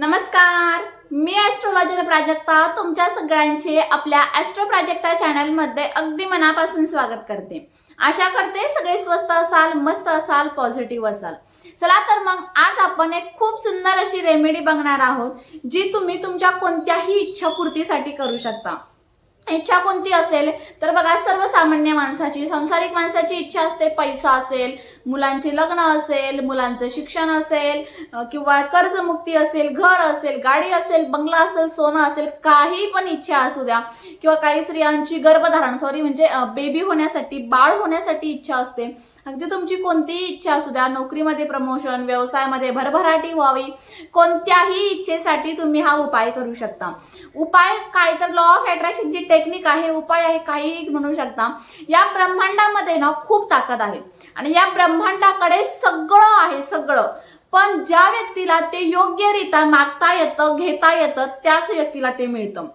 नमस्कार. मी ॲस्ट्रोलॉजर प्राजक्ता. तुमच्या सगळ्यांचे आपल्या ॲस्ट्रो प्राजक्ता चॅनलमध्ये अगदी मनापासून स्वागत करते. आशा करते सगळे स्वस्त असाल मस्त असाल पॉझिटिव्ह असाल. चला तर मग आज आपण एक खूप सुंदर अशी रेमेडी बघणार आहोत जी तुम्ही तुमच्या कोणत्याही इच्छापूर्तीसाठी करू शकता. इच्छा कोणती असेल तर बघा सर्वसामान्य माणसाची संसारिक माणसाची इच्छा असते पैसा असेल मुलांची लग्न असेल मुलांचं शिक्षण असेल किंवा कर्जमुक्ती असेल घर असेल गाडी असेल बंगला असेल सोनं असेल काही पण इच्छा असू द्या किंवा काही स्त्रियांची गर्भधारण सॉरी म्हणजे बेबी होण्यासाठी बाळ होण्यासाठी इच्छा असते. अगदी तुमची कोणतीही इच्छा असू द्या नोकरीमध्ये प्रमोशन व्यवसायामध्ये भरभराटी व्हावी कोणत्याही इच्छेसाठी तुम्ही हा उपाय करू शकता. उपाय काय? तर लॉ ऑफ अट्रॅक्शनची टेक्निक आहे उपाय आहे काही म्हणू शकता. या ब्रह्मांडामध्ये ना खूप ताकद आहे. आणि या ब्रह्मांडाकडे सगळं आहे सगळं. पण ज्या व्यक्तीला ते योग्यरित्या मागता येतं घेता येतं त्याच व्यक्तीला ते मिळतं.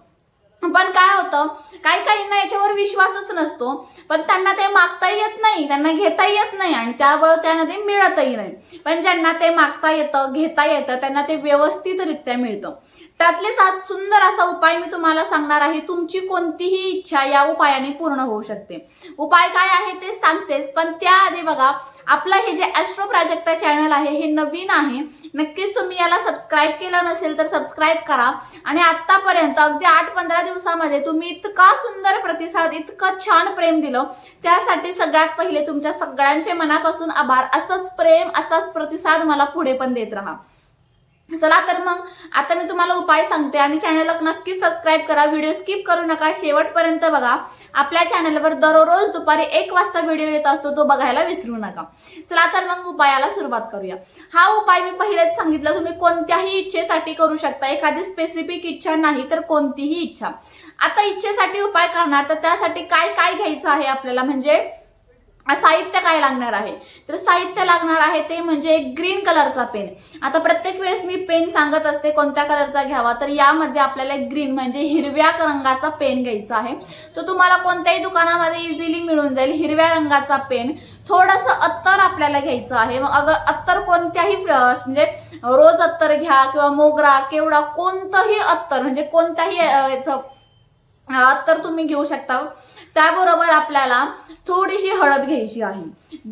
पण काय होतं काही काहींना याच्यावर विश्वासच नसतो. पण त्यांना ते मागता येत नाही त्यांना घेता येत नाही आणि त्यामुळे त्यांना ते मिळतही नाही. पण ज्यांना ते मागता येतं घेता येतं त्यांना ते व्यवस्थितरित्या मिळतं. त्यातलेच आज सुंदर असा उपाय मी तुम्हाला सांगणार आहे. तुमची कोणतीही इच्छा या उपायाने पूर्ण होऊ शकते. उपाय काय आहे ते सांगतेच पण त्याआधी बघा आपलं हे जे ॲस्ट्रो प्राजक्ता चॅनल आहे हे नवीन आहे. नक्कीच तुम्ही याला सबस्क्राईब केलं नसेल तर सबस्क्राईब करा. आणि आत्तापर्यंत अगदी आठ पंधरा दिवसामध्ये तुम्ही इतका सुंदर प्रतिसाद इतकं छान प्रेम दिलं. त्यासाठी सगळ्यात पहिले तुमच्या सगळ्यांचे मनापासून आभार. असंच प्रेम असाच प्रतिसाद मला पुढे पण देत राहा. चला तर मग आता मी तुम्हाला उपाय सांगते आणि चॅनलला नक्की सबस्क्राईब करा. व्हिडिओ स्किप करू नका. शेवटपर्यंत बघा. आपल्या चॅनलवर दररोज दुपारी एक वाजता व्हिडिओ येत असतो तो बघायला विसरू नका. चला तर मग उपायाला सुरुवात करूया. हा उपाय मी पहिलेच सांगितलं. तुम्ही कोणत्याही इच्छेसाठी करू शकता. एखादी स्पेसिफिक इच्छा नाही तर कोणतीही इच्छा. आता इच्छेसाठी उपाय करणार तर त्यासाठी काय काय घ्यायचं आहे आपल्याला? म्हणजे साहित्य काय लागणार आहे? तर साहित्य लागणार आहे ते म्हणजे एक ग्रीन कलरचा पेन आता प्रत्येक वेळेस मी पेन सांगत असते कोणत्या कलरचा घ्यावा? तर यामध्ये आपल्याला एक ग्रीन म्हणजे हिरव्या रंगाचा पेन घ्यायचा आहे. तो तुम्हाला कोणत्याही दुकानामध्ये इझिली मिळून जाईल हिरव्या रंगाचा पेन थोडंसं अत्तर आपल्याला घ्यायचं आहे. मग अगं अत्तर कोणत्याही म्हणजे रोज अत्तर घ्या किंवा मोगरा केवडा कोणतंही अत्तर म्हणजे कोणत्याही याचं तर तुम्ही घेऊ शकता. त्याबरोबर आपल्याला थोडीशी हळद घ्यायची आहे.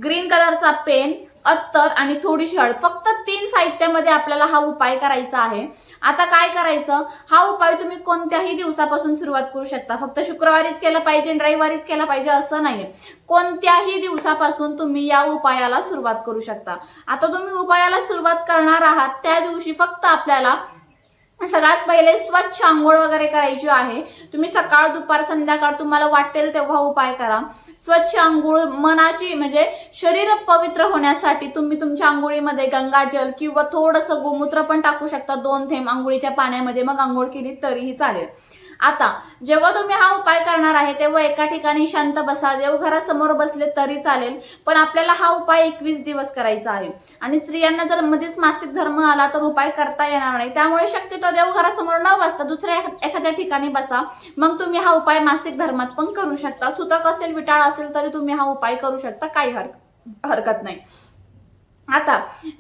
ग्रीन कलरचा पेन अत्तर आणि थोडीशी हळद. फक्त तीन साहित्यामध्ये आपल्याला हा उपाय करायचा आहे. आता काय करायचं? हा उपाय तुम्ही कोणत्याही दिवसापासून सुरुवात करू शकता. फक्त शुक्रवारीच केला पाहिजे रविवारीच केला पाहिजे असं नाहीये. कोणत्याही दिवसापासून तुम्ही या उपायाला सुरुवात करू शकता. आता तुम्ही उपायाला सुरुवात करणार आहात त्या दिवशी फक्त आपल्याला सगळ्यात पहिले स्वच्छ आंघोळ वगैरे करायची आहे. तुम्ही सकाळ दुपार संध्याकाळ तुम्हाला वाटेल तेव्हा उपाय करा. स्वच्छ आंघोळ मनाची म्हणजे शरीर पवित्र होण्यासाठी तुम्ही तुमच्या आंघोळीमध्ये गंगाजल किंवा थोडंसं गोमूत्र पण टाकू शकता. दोन थेंब आंघोळीच्या पाण्यामध्ये मग आंघोळ केली तरीही चालेल. आता जेव्हा तुम्ही हा उपाय करणार आहे तेव्हा एका ठिकाणी शांत बसा. देवघरासमोर बसले तरी चालेल पण आपल्याला हा उपाय एकवीस दिवस करायचा आहे. आणि स्त्रियांना जर मध्येच मासिक धर्म आला तर उपाय करता येणार नाही. त्यामुळे शक्यतो देवघरासमोर न बसता दुसऱ्या एखाद्या ठिकाणी बसा. मग तुम्ही हा उपाय मासिक धर्मात पण करू शकता. सुतक असेल विटाळ असेल तरी तुम्ही हा उपाय करू शकता. काही हरकत हरकत नाही. आता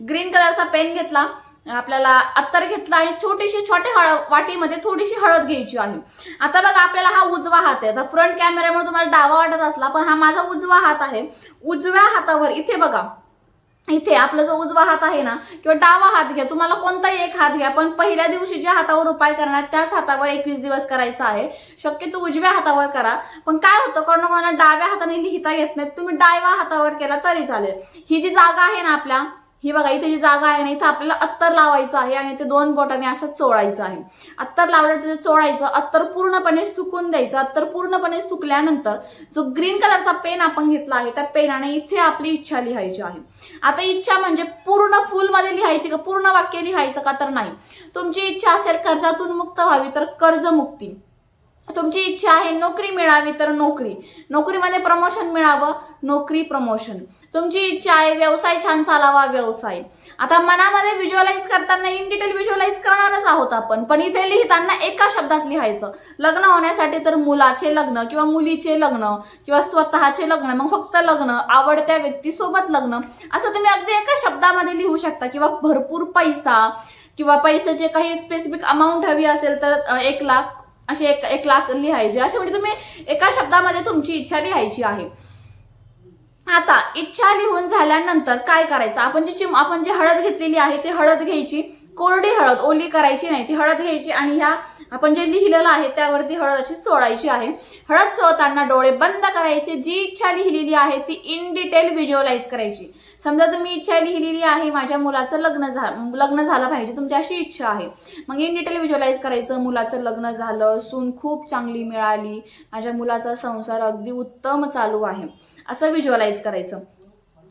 ग्रीन कलरचा पेन घेतला. आपल्याला अत्तर घेतला आणि छोटीशी छोट्या हळद वाटीमध्ये थोडीशी हळद घ्यायची आहे. आता बघा आपल्याला हा उजवा हात आहे. आता फ्रंट कॅमेऱ्यामुळे तुम्हाला डावा वाटत असला पण हा माझा उजवा हात आहे. उजव्या हातावर इथे बघा. इथे आपला जो उजवा हात आहे ना किंवा डावा हात घ्या. तुम्हाला कोणताही एक हात घ्या पण पहिल्या दिवशी ज्या हातावर उपाय करणार त्याच हातावर एकवीस दिवस करायचा आहे. शक्यतो उजव्या हातावर करा. पण काय होतं कोणा कोणाला डाव्या हाताने लिहिता येत नाही तुम्ही डाव्या हातावर केला तरी चालेल. ही जी जागा आहे ना आपल्या ही बघा इथे जी जागा आहे ना इथं आपल्याला अत्तर लावायचं आहे आणि ते दोन बोटाने असं चोळायचं आहे. अत्तर लावलं तिथे चोळायचं अत्तर पूर्णपणे सुकून द्यायचं. अत्तर पूर्णपणे सुकल्यानंतर जो ग्रीन कलरचा पेन आपण घेतला आहे त्या पेनाने इथे आपली इच्छा लिहायची आहे. आता इच्छा म्हणजे पूर्ण फुलमध्ये लिहायची का पूर्ण वाक्य लिहायचं का तर नाही. तुमची इच्छा असेल कर्जातून मुक्त व्हावी तर कर्जमुक्ती. तुमची इच्छा आहे नोकरी मिळावी तर नोकरी. नोकरीमध्ये प्रमोशन मिळावं नोकरी प्रमोशन तुमची इच्छा आहे व्यवसाय छान चालावा व्यवसाय. आता मनामध्ये व्हिज्युअलाइज करताना इन डिटेल व्हिज्युअलाइज करणारच आहोत आपण पण इथे लिहिताना एका शब्दात लिहायचं. लग्न होण्यासाठी तर मुलाचे लग्न किंवा मुलीचे लग्न किंवा स्वतःचे लग्न मग फक्त लग्न आवडत्या व्यक्तीसोबत लग्न असं तुम्ही अगदी एका शब्दामध्ये लिहू शकता. किंवा भरपूर पैसा किंवा पैशाचे काही स्पेसिफिक अमाऊंट हवी असेल तर एक लाख असे एक एक लाख लिहायचे. असे म्हणजे तुम्ही एका शब्दामध्ये तुमची इच्छा लिहायची आहे. आता इच्छा लिहून झाल्यानंतर काय करायचं? आपण जी चिम आपण जी हळद घेतलेली आहे ती हळद घ्यायची. कोरडी हळद ओली करायची नाही. ती हळद घ्यायची आणि ह्या आपण जे लिहिलेलं आहे त्यावरती हळद अशी सोडायची आहे. हळद सोडताना डोळे बंद करायचे. जी इच्छा लिहिलेली आहे ती इन डिटेल व्हिज्युअलाइज करायची. समजा तुम्ही इच्छा लिहिलेली आहे माझ्या मुलाचं लग्न झालं लग्न झालं पाहिजे तुमची अशी इच्छा आहे. मग इन डिटेल व्हिज्युअलाइज करायचं. मुलाचं लग्न झालं सून खूप चांगली मिळाली माझ्या मुलाचा संसार अगदी उत्तम चालू आहे. असं व्हिज्युअलाइज करायचं.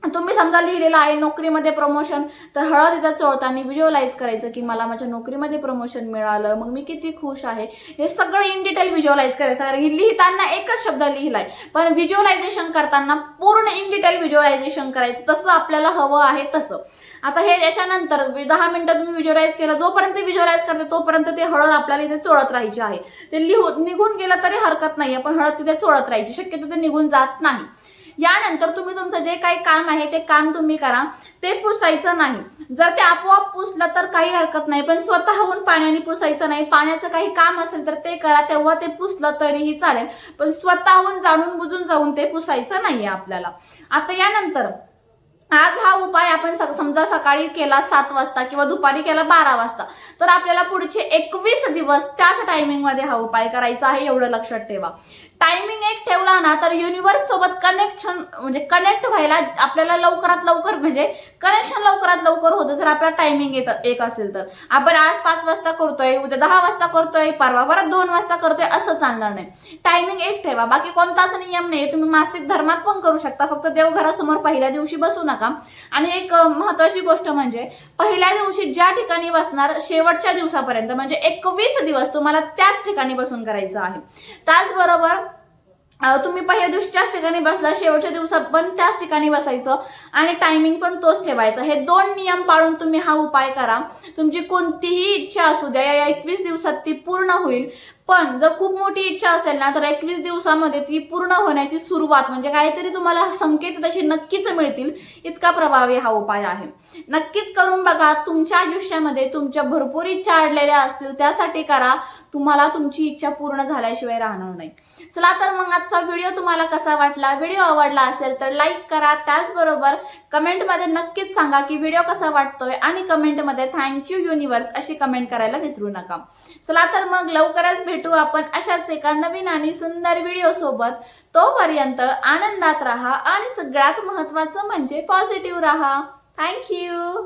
तुम्ही समजा लिहिलेलं आहे नोकरीमध्ये प्रमोशन तर हळद इथं चोळताना व्हिज्युअलाइज करायचं की मला माझ्या नोकरीमध्ये प्रमोशन मिळालं मग मी किती खुश आहे. हे सगळं इन डिटेल व्हिज्युअलाइज करायचं कारण की लिहिताना एकच शब्द लिहिलाय. पण व्हिज्युअलायझेशन करताना पूर्ण इन डिटेल व्हिज्युअलायझेशन करायचं तसं आपल्याला हवं आहे तसं. आता हे याच्यानंतर दहा मिनिटं तुम्ही व्हिज्युअलाइज केलं जोपर्यंत व्हिज्युअलाइज करते तोपर्यंत ते हळद आपल्याला इथे चोळत राहायची आहे. ते लिहू निघून गेलं तरी हरकत नाही पण हळद तिथे चोळत राहायची शक्यतो ते निघून जात नाही. यानंतर तुम्ही तुमचं जे काही काम आहे ते काम तुम्ही करा. ते पुसायचं नाही. जर ते आपोआप पुसलं तर काही हरकत नाही. पण स्वतःहून पाण्याने पुसायचं नाही. पाण्याचं काही काम असेल तर ते करा. तेव्हा ते पुसलं तरीही चालेल. पण स्वतःहून जाणून बुजून जाऊन ते पुसायचं नाहीये आपल्याला. आता यानंतर आज हा उपाय आपण समजा सकाळी केला सात वाजता किंवा दुपारी केला बारा वाजता तर आपल्याला पुढचे एकवीस दिवस त्याच टायमिंगमध्ये हा उपाय करायचा आहे एवढं लक्षात ठेवा. टायमिंग एक ठेवला ना तर युनिवर्स सोबत कनेक्शन म्हणजे कनेक्ट व्हायला आपल्याला लवकरात लवकर म्हणजे कनेक्शन लवकरात लवकर होतं जर आपला टायमिंग येत एक असेल तर. आपण आज पाच वाजता करतोय उद्या दहा वाजता करतोय परवा परत दोन वाजता करतोय असं चालणार नाही. टायमिंग एक ठेवा बाकी कोणताच नियम नाही तुम्ही मासिक धर्मात पण करू शकता फक्त देवघरासमोर पहिल्या दिवशी बसू नका. आणि एक महत्वाची गोष्ट म्हणजे पहिल्या दिवशी ज्या ठिकाणी बसणार शेवटच्या दिवसापर्यंत म्हणजे एकवीस दिवस तुम्हाला त्याच ठिकाणी बसून करायचं आहे. त्याचबरोबर तुम्ही पहिल्या दिवशी त्याच ठिकाणी बसला शेवटच्या दिवसात पण त्याच ठिकाणी बसायचं आणि टायमिंग पण तोच ठेवायचा. हे दोन नियम पाळून तुम्ही हा उपाय करा. तुमची कोणतीही इच्छा असू द्या या एकवीस दिवसात ती पूर्ण होईल. पण जर खूप मोठी इच्छा असेल ना तर एकवीस दिवसामध्ये ती पूर्ण होण्याची सुरुवात म्हणजे काहीतरी तुम्हाला संकेत तसे नक्कीच मिळतील इतका प्रभावी हा उपाय आहे. नक्कीच करून बघा तुमच्या आयुष्यामध्ये तुमच्या भरपूर इच्छा अडलेल्या असतील त्यासाठी करा. तुम्हाला तुमची इच्छा पूर्ण झाल्याशिवाय राहणार नाही. चला तर मग आजचा व्हिडिओ तुम्हाला कसा वाटला व्हिडिओ आवडला असेल तर लाईक करा. त्याचबरोबर कमेंटमध्ये नक्कीच सांगा की व्हिडिओ कसा वाटतोय आणि कमेंटमध्ये थँक्यू युनिवर्स अशी कमेंट करायला विसरू नका. चला तर मग लवकरच भेटू आपण अशाच एका नवीन आणि सुंदर व्हिडिओ सोबत. तोपर्यंत आनंदात राहा आणि सगळ्यात महत्वाचं म्हणजे पॉझिटिव्ह राहा. थँक्यू